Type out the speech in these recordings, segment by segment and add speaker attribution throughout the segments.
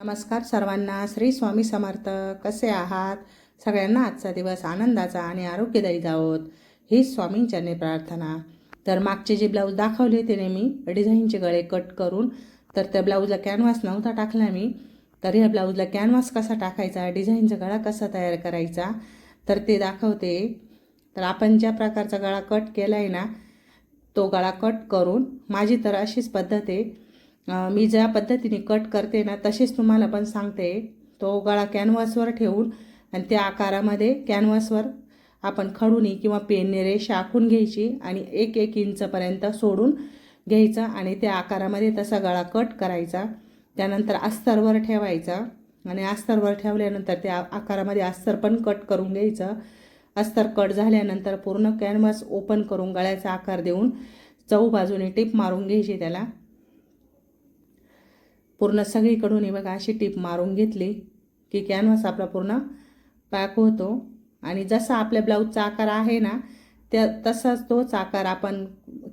Speaker 1: नमस्कार सर्वांना. श्री स्वामी समर्थ. कसे आहात? सगळ्यांना आजचा दिवस आनंदाचा आणि आरोग्यदायी जावोत. ही स्वामींच्याने प्रार्थना. तर मागचे जे ब्लाऊज दाखवले होते ने मी डिझाईनचे गळे कट करून तर त्या ब्लाऊजला कॅनव्हास नव्हता टाकला मी. तर ह्या ब्लाऊजला कॅनव्हास कसा टाकायचा? डिझाईनचा गळा कसा तयार करायचा? तर ते दाखवते. तर आपण ज्या प्रकारचा गळा कट केला आहे ना तो गळा कट करून माझी तर अशीच पद्धत आहे. मी ज्या पद्धतीने कट करते ना तसेच तुम्हाला पण सांगते. तो गळा कॅनव्हासवर ठेवून आणि त्या आकारामध्ये कॅनव्हासवर आपण खडूनी किंवा पेनने रेषा आखून घ्यायची आणि एक एक इंचपर्यंत सोडून घ्यायचा आणि त्या आकारामध्ये तसा गळा कट करायचा. त्यानंतर अस्तरवर ठेवायचा आणि अस्तरवर ठेवल्यानंतर त्या आकारामध्ये अस्तर पण कट करून घ्यायचं. अस्तर कट झाल्यानंतर पूर्ण कॅनव्हास ओपन करून गळ्याचा आकार देऊन चौ बाजूने टिप मारून घ्यायची त्याला. पूर्ण सगळीकडून हे बघा अशी टीप मारून घेतली की कॅनव्हास आपला पूर्ण पॅक होतो. आणि जसा आपल्या ब्लाऊजचा आकार आहे ना त्या तसाच तोच आकार आपण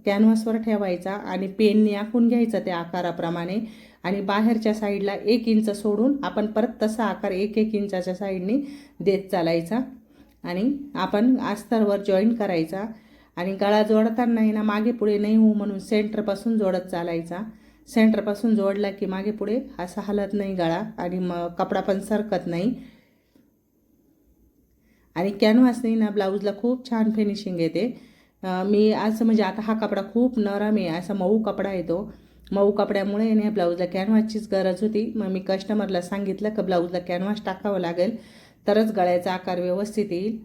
Speaker 1: कॅनव्हासवर ठेवायचा आणि पेनने आखून घ्यायचा त्या आकाराप्रमाणे. आणि बाहेरच्या साईडला एक इंच सोडून आपण परत तसा आकार एक एक इंचाच्या साईडने देत चालायचा. आणि आपण अस्तरवर जॉईन करायचा. आणि गळा जोडताना ना मागे पुढे नाही होऊ म्हणून सेंटरपासून जोडत चालायचा. सेंटरपासून जोडला की मागे पुढे असा हलत नाही गळा आणि मग कपडा पण सरकत नाही. आणि कॅनव्हासने ना ब्लाऊजला खूप छान फिनिशिंग येते. मी असं म्हणजे आता हा कपडा खूप नरम आहे असा मऊ कपडा येतो मऊ कपड्यामुळे ना ब्लाऊजला कॅनव्हासचीच गरज होती. मग मी कस्टमरला सांगितलं का ब्लाऊजला कॅनव्हास टाकावं लागेल. तरच गळ्याचा आकार व्यवस्थित येईल.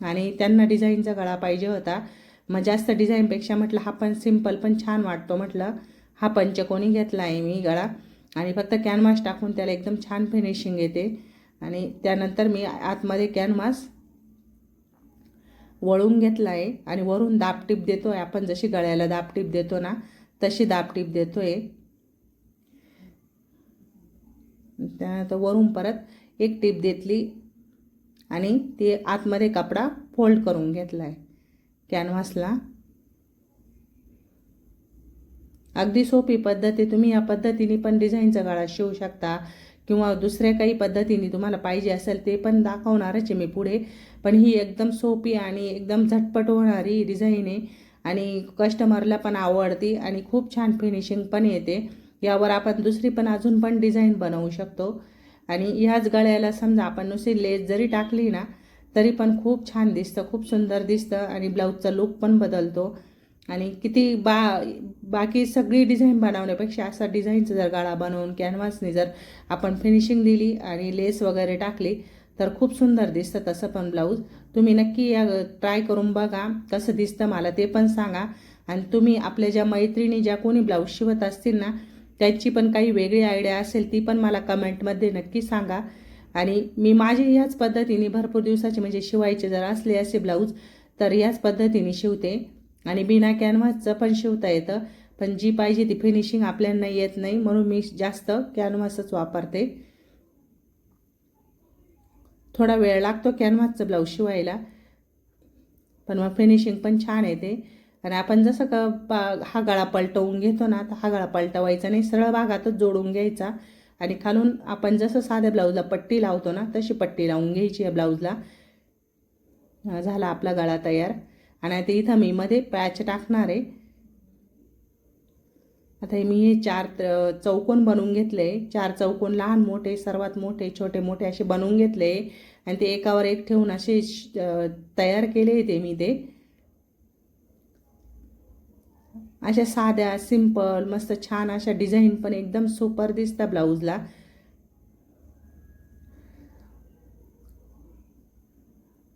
Speaker 1: आणि त्यांना डिझाईनचा गळा पाहिजे होता. मग जास्त डिझाईनपेक्षा म्हटलं हा पण सिंपल पण छान वाटतो म्हटलं. हा पंचकोनी घेतला आहे मी गळा. आणि फक्त कॅनव्हास टाकून त्याला एकदम छान फिनिशिंग येते. आणि त्यानंतर मी आतमध्ये कॅनव्हास वळून घेतला आहे. आणि वरून दाबटीप देतो आहे आपण जशी गळ्याला दाबटीप देतो ना तशी दाबटीप देतो आहे त्यानंतर वरून परत एक टीप देतली. आणि ते आतमध्ये कपडा फोल्ड करून घेतला आहे कॅनव्हासला अगदी सोपी पद्धत आहे. तुम्ही या पद्धतीने पण डिझाईनचा गळा शिवू शकता. किंवा दुसऱ्या काही पद्धतीने तुम्हाला पाहिजे असेल ते पण दाखवणारच आहे मी पुढे. पण ही एकदम सोपी आणि एकदम झटपट होणारी डिझाईन आहे. आणि कस्टमरला पण आवडती आणि खूप छान फिनिशिंग पण येते. यावर आपण दुसरी पण अजून पण डिझाईन बनवू शकतो. आणि ह्याच गळ्याला समजा आपण नुसती लेस जरी टाकली ना तरी पण खूप छान दिसतं खूप सुंदर दिसतं आणि ब्लाऊजचा लुक पण बदलतो. आणि किती बा बाकी सगळी डिझाईन बनवण्यापेक्षा असा डिझाईनचा जर गाळा बनवून कॅनव्हासने जर आपण फिनिशिंग दिली आणि लेस वगैरे टाकली तर खूप सुंदर दिसतं तसं पण ब्लाऊज तुम्ही नक्की या ट्राय करून बघा कसं दिसतं मला ते पण सांगा. आणि तुम्ही आपल्या ज्या मैत्रिणी ज्या कोणी ब्लाऊज शिवत असतील ना त्यांची पण काही वेगळी आयडिया असेल ती पण मला कमेंटमध्ये नक्की सांगा. आणि मी माझी ह्याच पद्धतीने भरपूर दिवसाचे म्हणजे शिवायचे जर असले असे ब्लाऊज तर याच पद्धतीने शिवते. आणि बिना कॅनव्हासचं पण शिवता येतं. पण जी पाहिजे ती फिनिशिंग आपल्याला येत नाही म्हणून मी जास्त कॅनव्हासच वापरते. थोडा वेळ लागतो कॅनव्हासचं ब्लाऊज शिवायला. पण मग फिनिशिंग पण छान येते. आणि आपण जसं का पा हा गळा पलटवून घेतो ना तर हा गळा पलटवायचा नाही. सरळ भागातच जोडून घ्यायचा. आणि खालून आपण जसं साध्या ब्लाऊजला पट्टी लावतो ना तशी पट्टी लावून घ्यायची या ब्लाऊजला झाला आपला गळा तयार. आणि आता इथं मी मध्ये पॅच टाकणार आहे. आता हे मी हे चार चौकोन बनवून घेतले. चार चौकोन लहान मोठे सर्वात मोठे छोटे मोठे असे बनवून घेतले. आणि ते एकावर एक ठेवून असे तयार केले ते मी ते. अशा साध्या सिंपल मस्त छान अशा डिझाईन पण एकदम सुपर दिसतात ब्लाऊजला.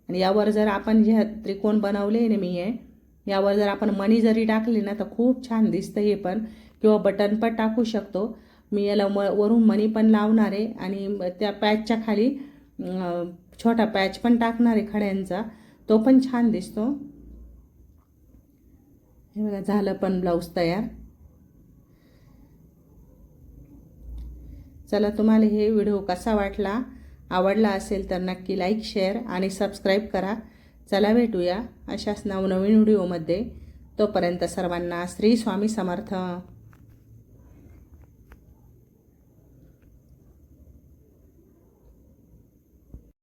Speaker 1: आणि यावर जर आपण जे त्रिकोण बनवले ना मी हे यावर जर आपण मणी जरी टाकली ना तर खूप छान दिसतं हे पण. किंवा बटन पण टाकू शकतो. मी याला म वरून मणी पण लावणार आहे आणि त्या पॅचच्या खाली छोटा पॅच पण टाकणार आहे खड्यांचा. तो पण छान दिसतो. हे बघा झालं पण ब्लाऊज तयार. चला तुम्हाला हे व्हिडिओ कसा वाटला? आवडला असेल तर नक्की लाईक शेअर आणि सबस्क्राईब करा. चला भेटूया अशाच नवनवीन व्हिडिओमध्ये तोपर्यंत सर्वांना श्री स्वामी समर्थ.